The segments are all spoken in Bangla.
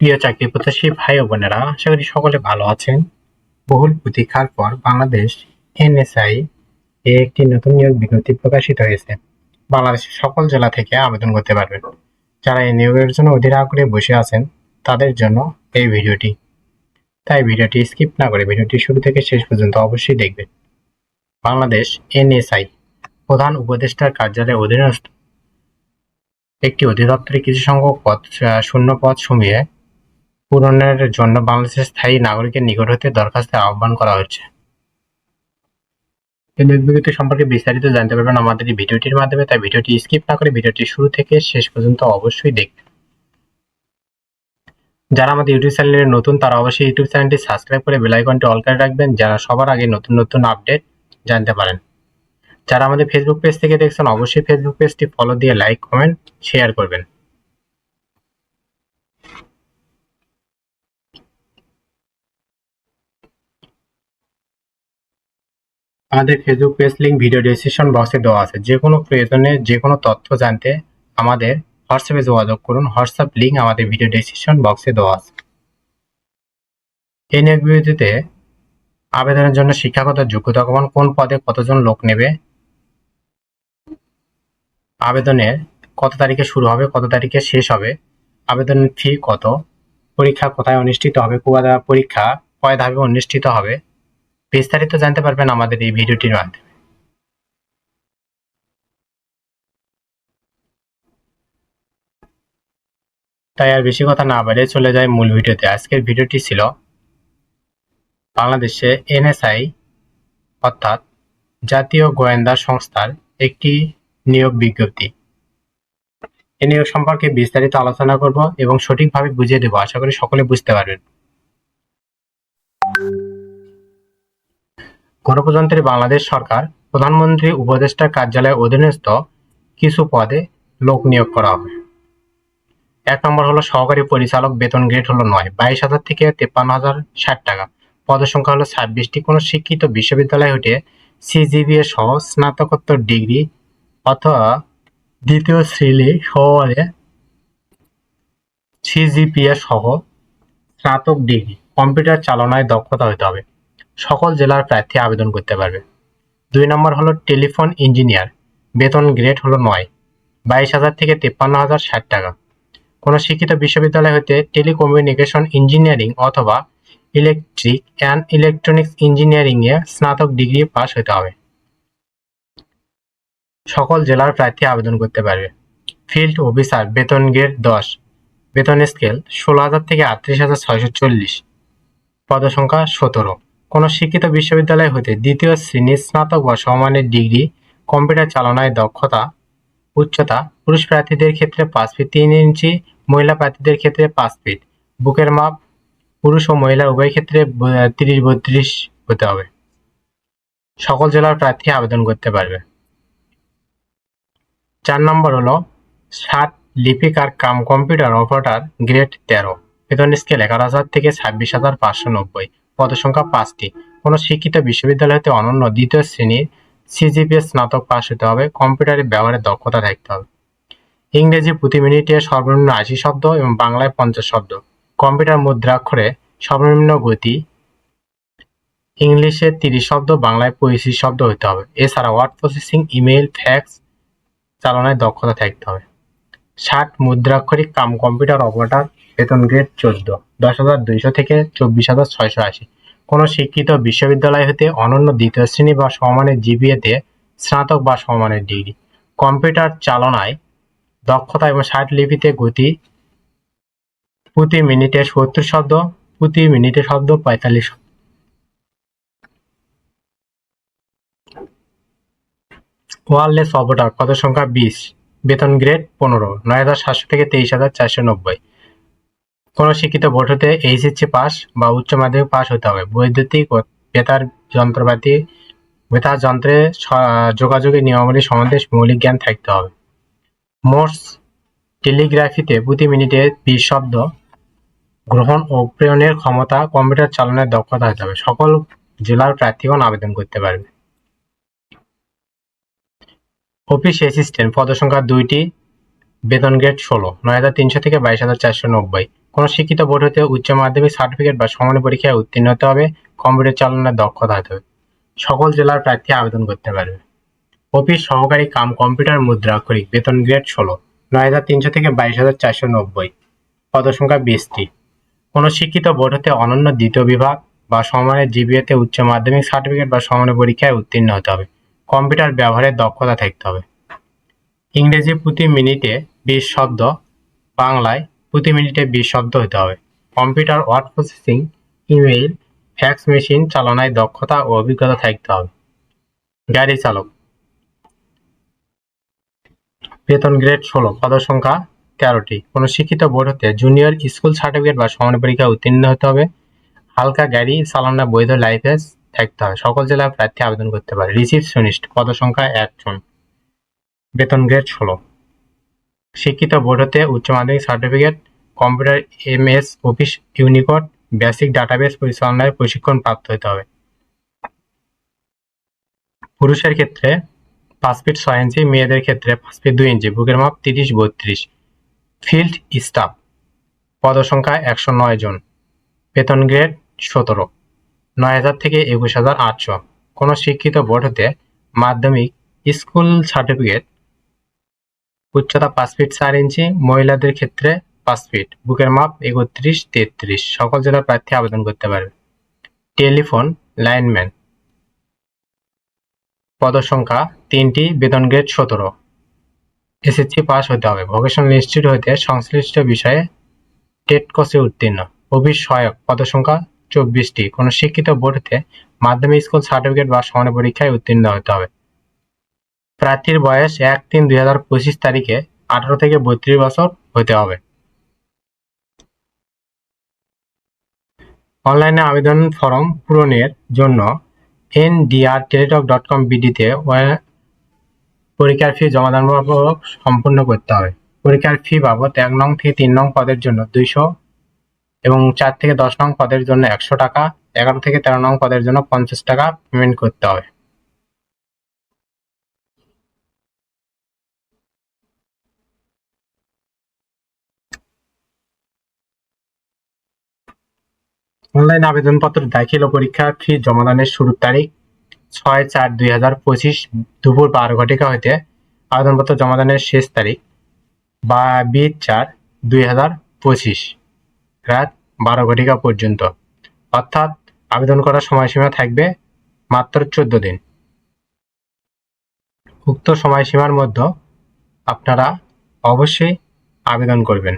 প্রিয় চাকরি প্রত্যাশী ভাই ও বোনেরা, আশা করি সকলে ভালো আছেন। বহুল প্রতীক্ষার পর বাংলাদেশ এনএসআই এ একটি নতুন নিয়োগ বিজ্ঞপ্তি প্রকাশিত হয়েছে। বাংলাদেশের সকল জেলা থেকে আবেদন করতে পারবেন। যারা এই নিয়োগের জন্য অধীর আগ্রহে বসে আছেন, তাদের জন্য এই ভিডিওটি। তাই ভিডিওটি স্কিপ না করে ভিডিওটি শুরু থেকে শেষ পর্যন্ত অবশ্যই দেখবেন। বাংলাদেশ এনএসআই প্রধান উপদেষ্টার কার্যালয়ের অধীনস্থ একটি অধিদপ্তরে কিছু সংখ্যক পদ শূন্য পদ সমিয়ে পূরণের জন্য বাংলাদেশের স্থায়ী নাগরিকের নিকট হতে দরখাস্তের আহ্বান করা হচ্ছে সম্পর্কে বিস্তারিত জানতে পারবেন আমাদের এই ভিডিওটির মাধ্যমে, তাই ভিডিওটি স্কিপ না করে ভিডিওটি শুরু থেকে শেষ পর্যন্ত অবশ্যই দেখবেন। যারা আমাদের ইউটিউব চ্যানেলে নতুন, তারা অবশ্যই ইউটিউব চ্যানেলটি সাবস্ক্রাইব করে বেল আইকনটি অল করে রাখবেন যারা সবার আগে নতুন নতুন আপডেট জানতে পারেন। যারা আমাদের ফেসবুক পেজ থেকে দেখছেন, অবশ্যই ফেসবুক পেজটি ফলো দিয়ে লাইক কমেন্ট শেয়ার করবেন। আমাদের Facebook page link video description বক্সে দেওয়া আছে। যে কোনো প্রয়োজনে যে কোনো তথ্য জানতে আমাদের হোয়াটসঅ্যাপে যোগাযোগ করুন। হোয়াটসঅ্যাপ লিংক আমাদের ভিডিও ডিসক্রিপশন বক্সে দেওয়া আছে। এই নিয়োগ বিবৃতিতে আবেদনের জন্য শিক্ষাগত যোগ্যতা কেমন কোন পদে কতজন লোক নেবে, আবেদনের কত তারিখে শুরু হবে, কত তারিখে শেষ হবে, আবেদনের ফি কত, পরীক্ষা কোথায় অনুষ্ঠিত হবে কুয়াদা পরীক্ষা কয় ধাপে অনুষ্ঠিত হবে বিস্তারিত জানতে পারবেন আমাদের এই ভিডিওটির মাধ্যমে। তাই আর বেশি কথা না বাড়িয়ে চলে যায় মূল ভিডিওতে। আজকের ভিডিওটি ছিল বাংলাদেশে এনএসআই অর্থাৎ জাতীয় গোয়েন্দা সংস্থার একটি নিয়োগ বিজ্ঞপ্তি। এ নিয়োগ সম্পর্কে বিস্তারিত আলোচনা করব এবং সঠিকভাবে বুঝিয়ে দেবো। আশা করি সকলে বুঝতে পারবেন। গণপ্রজাতন্ত্রী বাংলাদেশ সরকার, প্রধানমন্ত্রী উপদেষ্টা কার্যালয়ের অধীনস্থ কিছু পদে লোক নিয়োগ করা হবে। এক নম্বর হলো সহকারী পরিচালক বেতন গ্রেড হলো নয়, বাইশ হাজার থেকে তেপ্পান্ন হাজার ষাট টাকা। পদের সংখ্যা হলো ছাব্বিশটি। কোনো শিক্ষিত বিশ্ববিদ্যালয় হতে সিজিবিএ সহ স্নাতকোত্তর ডিগ্রি অথবা দ্বিতীয় শ্রেণি সহকারে সিজিপিএ সহ স্নাতক ডিগ্রি, কম্পিউটার চালনায় দক্ষতা হতে হবে। সকল জেলার প্রার্থী আবেদন করতে পারবে। দুই নম্বর হলো টেলিফোন ইঞ্জিনিয়ার। বেতন গ্রেড হলো নয়। বাইশ হাজার থেকে তেপ্পান্ন হাজার ষাট টাকা। কোনো শিক্ষিত বিশ্ববিদ্যালয় হতে টেলিকমিউনিকেশন ইঞ্জিনিয়ারিং অথবা ইলেকট্রিক অ্যান্ড ইলেকট্রনিক্স ইঞ্জিনিয়ারিং এ স্নাতক ডিগ্রি পাস হতে হবে। সকল জেলার প্রার্থী আবেদন করতে পারবে। ফিল্ড অফিসার, বেতন গ্রেড দশ। বেতন স্কেল ষোলো হাজার থেকে আটত্রিশ হাজার ছয়শো চল্লিশ। পদসংখ্যা সতেরো। কোনো শিক্ষিত বিশ্ববিদ্যালয় হতে দ্বিতীয় শ্রেণির স্নাতক বা সমমানের ডিগ্রি, কম্পিউটার চালনায় দক্ষতা, উচ্চতা, পুরুষ প্রার্থীদের ক্ষেত্রে পাঁচ ফিট তিন ইঞ্চি, মহিলা প্রার্থীদের ক্ষেত্রে পাঁচ ফিট। বুকের মাপ, পুরুষ ও মহিলা উভয় ক্ষেত্রে তিরিশ বত্রিশ হতে হবে। সকল জেলার প্রার্থী আবেদন করতে পারবে। চার নম্বর হলো ষাট লিপিকার কাম কম্পিউটার অপারেটর গ্রেড তেরো। বেতন স্কেল এগারো হাজার থেকে ছাব্বিশ হাজার পাঁচশো নব্বই। পদসংখ্যা পাঁচটি। কোনো শিক্ষিত বিশ্ববিদ্যালয় হতে অনন্য দ্বিতীয় শ্রেণির সিজিপিএস স্নাতক পাস হতে হবে, কম্পিউটারে ব্যবহারের দক্ষতা থাকতে হবে। ইংরেজি প্রতি মিনিটে সর্বনিম্ন আশি শব্দ এবং বাংলায় পঞ্চাশ শব্দ। কম্পিউটার মুদ্রাক্ষরে সর্বনিম্ন গতি ইংলিশে তিরিশ শব্দ, বাংলায় পঁয়ত্রিশ শব্দ হতে হবে। এছাড়া ওয়ার্ড প্রসেসিং ইমেল ফ্যাক্স চালনায় দক্ষতা থাকতে হবে। ষাট মুদ্রাক্ষরিক কাম কম্পিউটার অপারেটর, বেতন গ্রেড চোদ্দ, দশ হাজার দুইশো থেকে চব্বিশ হাজার ছয়শো আশি। কোনো শিক্ষিত বিশ্ববিদ্যালয় হতে অনন্য দ্বিতীয় শ্রেণি বা সমমানের জিবিএতে স্নাতক বা সমমানের ডিগ্রি। কম্পিউটার চালনায় দক্ষতা এবং ষাট লিপিতে গতি, প্রতি মিনিটে সত্তর শব্দ, প্রতি মিনিটে শব্দ পঁয়তাল্লিশ শব্দ। ওয়ারলেস অপারেটর পদ সংখ্যা বিশ। বেতন গ্রেড পনেরো, নয় হাজার সাতশো থেকে তেইশ হাজার চারশো নব্বই। কোনো শিক্ষিত বোর্ড হতে এইচএসসি পাস বা উচ্চ মাধ্যমিক পাস হতে হবে। বৈদ্যুতিক ও বেতার যন্ত্রপাতি, বেতার যন্ত্রে যোগাযোগের নিয়মাবলী সম্বন্ধে মৌলিক জ্ঞান থাকতে হবে। মোর্স টেলিগ্রাফিতে প্রতি মিনিটে বিশ শব্দ গ্রহণ ও প্রেরণের ক্ষমতা কম্পিউটার চালনার দক্ষতা হতে হবে। সকল জেলার প্রার্থীগণ আবেদন করতে পারবে। অফিস অ্যাসিস্ট্যান্ট পদসংখ্যা দুইটি, বেতন গ্রেড ষোলো, নয় হাজার তিনশো থেকে বাইশ হাজার চারশো নব্বই। কোনো শিক্ষিত বোর্ড হতে উচ্চ মাধ্যমিক সার্টিফিকেট বা সমানের পরীক্ষায় উত্তীর্ণ হতে হবে কম্পিউটার চালানোর দক্ষতা হতে হবে। সকল জেলার প্রার্থী আবেদন করতে পারবে। অফিস সহকারী কাম কম্পিউটার মুদ্রাক্ষরিক বেতন গ্রেড ষোলো, নয় হাজার তিনশো থেকে বাইশ হাজার চারশো নব্বই। পদসংখ্যা বিশটি। কোনো শিক্ষিত বোর্ড হতে অনন্য দ্বিতীয় বিভাগ বা সমানের জিবিএতে উচ্চ মাধ্যমিক সার্টিফিকেট বা সমানের পরীক্ষায় উত্তীর্ণ হতে হবে। কম্পিউটার ব্যবহারের দক্ষতা থাকতে হবে। ইংরেজি প্রতি মিনিটে বিশ শব্দ, বাংলায় প্রতি মিনিটে বিশ শব্দ হতে হবে। Computer word processing, email, fax machine চালনায় দক্ষতা ও অভিজ্ঞতা থাকতে হবে। গাড়ি চালক। বেতন গ্রেড ষোলো, পদসংখ্যা তেরোটি। কোনো শিক্ষিত বোর্ড হতে জুনিয়র স্কুল সার্টিফিকেট বা সমান পরীক্ষায় উত্তীর্ণ হতে হবে। হালকা গাড়ি চালানোর বৈধ লাইসেন্স থাকতে হবে। সকল জেলার প্রার্থী আবেদন করতে পারে। রিসিপশনিস্ট পদসংখ্যা একজন বেতন গ্রেড ষোলো। শিক্ষিত বোর্ড হতে উচ্চ মাধ্যমিক certificate, computer M S office, unicode, basic database পরিচালনায় প্রশিক্ষণ প্রাপ্ত হতে হবে। পুরুষের ক্ষেত্রে পাঁচ ফিট ছয় ইঞ্চি, মেয়েদের ক্ষেত্রে পাঁচ ফিট দুই ইঞ্চি, বুকের মাপ তিরিশ বত্রিশ। Field staff. পদসংখ্যা একশো নয় জন। বেতন গ্রেড সতেরো। নয় হাজার থেকে একুশ হাজার আটশো। কোনো শিক্ষিত বোর্ড হতে মাধ্যমিক স্কুল সার্টিফিকেট, উচ্চতা পাঁচ ফিট চার ইঞ্চি, মহিলাদের ক্ষেত্রে পাঁচ ফিট, বুকের মাপ একত্রিশ, তেত্রিশ। সকল জেলার প্রার্থী আবেদন করতে পারবে। Telephone, lineman. পদসংখ্যা তিনটি, বেতন গ্রেড সতেরো। এসএসসি পাস হতে হবে। ভোকেশনাল ইনস্টিটিউট হতে সংশ্লিষ্ট বিষয়ে টেট কোর্সে উত্তীর্ণ। অফিস সহায়ক পদসংখ্যা চব্বিশটি। কোনো শিক্ষিত বোর্ড হতে মাধ্যমিক স্কুল সার্টিফিকেট বা সমান পরীক্ষায় উত্তীর্ণ হতে হবে। প্রার্থীর বয়স এক তিন দুই হাজার পঁচিশ তারিখে আঠারো থেকে বত্রিশ বছর হতে হবে। অনলাইনে আবেদন ফর্ম পূরণের জন্য এনডিআর টেলিটক ডট কম বিডিতে পরীক্ষার ফি জমা জমাদানপূর্বক সম্পূর্ণ করতে হবে। পরীক্ষার ফি বাবদ এক নং থেকে তিন নং পদের জন্য দুইশো এবং চার থেকে দশ নং পদের জন্য একশো টাকা, এগারো থেকে তেরো নং পদের জন্য পঞ্চাশ টাকা পেমেন্ট করতে হবে। অনলাইন আবেদনপত্র দাখিল ও পরীক্ষার ফি জমাদানের শুরুর তারিখ ছয় চার দুই হাজার পঁচিশ দুপুর বারো ঘটিকা হইতে আবেদনপত্র জমাদানের শেষ তারিখ বা বিশ চার দুই হাজার পঁচিশ। রাত বারো ঘটিকা পর্যন্ত। অর্থাৎ আবেদন করার সময়সীমা থাকবে মাত্র চোদ্দ দিন। উক্ত সময়সীমার মধ্যে আপনারা অবশ্যই আবেদন করবেন।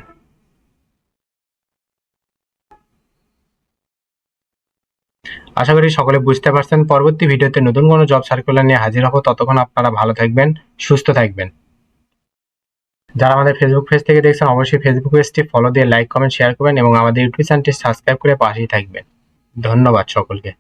আশা করি সকলে বুঝতে পারছেন। পরবর্তী ভিডিওতে নতুন কোনো জব সার্কুলার নিয়ে হাজির হব। ততক্ষণ আপনারা ভালো থাকবেন, সুস্থ থাকবেন। যারা আমাদের ফেসবুক পেজ থেকে দেখছেন, অবশ্যই ফেসবুক পেজটি ফলো দিয়ে লাইক কমেন্ট শেয়ার করবেন এবং আমাদের ইউটিউব চ্যানেলটি সাবস্ক্রাইব করে পাশেই থাকবেন। ধন্যবাদ সকলকে।